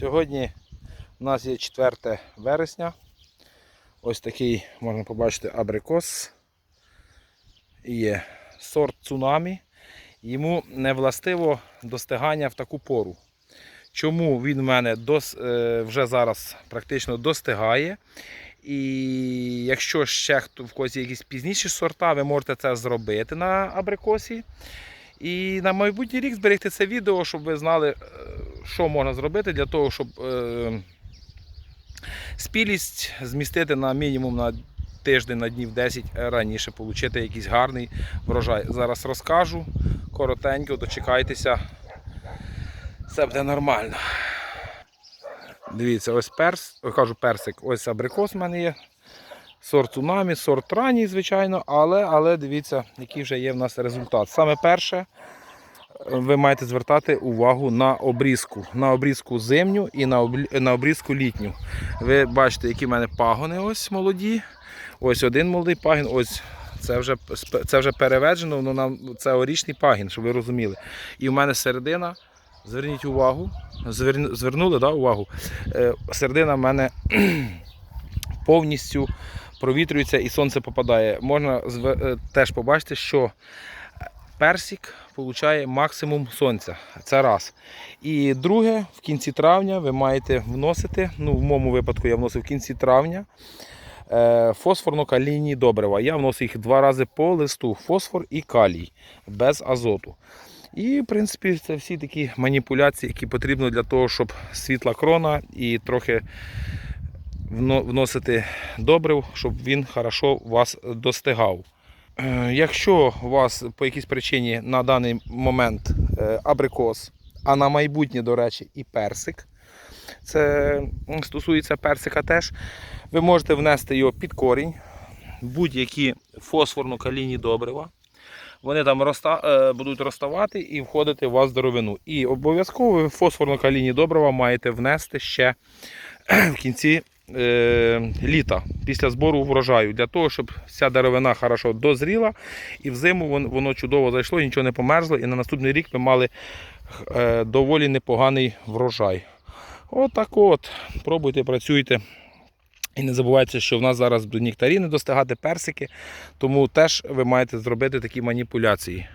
Сьогодні у нас є 4 вересня. Ось такий можна побачити абрикос. Є сорт цунамі. Йому не властиво достигання в таку пору. Чому він в мене дос, е, вже зараз практично достигає. І якщо ще хто в когось є якісь пізніші сорта, ви можете це зробити на абрикосі. І на майбутній рік зберегти це відео, щоб ви знали, е, що можна зробити для того, щоб е, спілість змістити на мінімум на тиждень, на днів 10 раніше, отримати якийсь гарний врожай. Зараз розкажу коротенько, дочекайтеся. Все буде нормально. Дивіться, ось перс, кажу персик, ось абрикос в мене є. Сорт цунамі, сорт ранній, звичайно, але, але дивіться, який вже є в нас результат. Саме перше, ви маєте звертати увагу на обрізку. На обрізку зимню і на обрізку літню. Ви бачите, які в мене пагони ось молоді. Ось один молодий пагін, ось це вже, це вже переведжено, воно нам це орічний пагін, щоб ви розуміли. І в мене середина, зверніть увагу, зверн- звернули да, увагу. Е, Середина в мене повністю провітрюється і сонце попадає. Можна е, теж побачити, що персик получає максимум сонця. Це раз. І друге, в кінці травня ви маєте вносити, ну в моєму випадку я вносив в кінці травня. е, Фосфорно-калійні добрива. Я вносив їх два рази по листу фосфор і калій без азоту. І, в принципі, це всі такі маніпуляції, які потрібно для того, щоб світла крона і трохи вносити добрив, щоб він хорошо вас достигав. Е, Якщо у вас по якійсь причині на даний момент е, абрикос, а на майбутнє, до речі, і персик, це стосується персика теж, ви можете внести його під корінь, будь-які фосфорно-калійні добрива. Вони там роста, е, будуть розставати і входити у вас в деревину. І обов'язково фосфорно-калійні добрива маєте внести ще в кінці літа, після збору врожаю, для того, щоб вся деревина хорошо дозріла і взиму вон- воно чудово зайшло, нічого не померзло, і на наступний рік ви мали е, доволі непоганий врожай. Отак от. Пробуйте, працюйте. І не забувайте, що в нас зараз будуть нектарі не достигати персики, тому теж ви маєте зробити такі маніпуляції.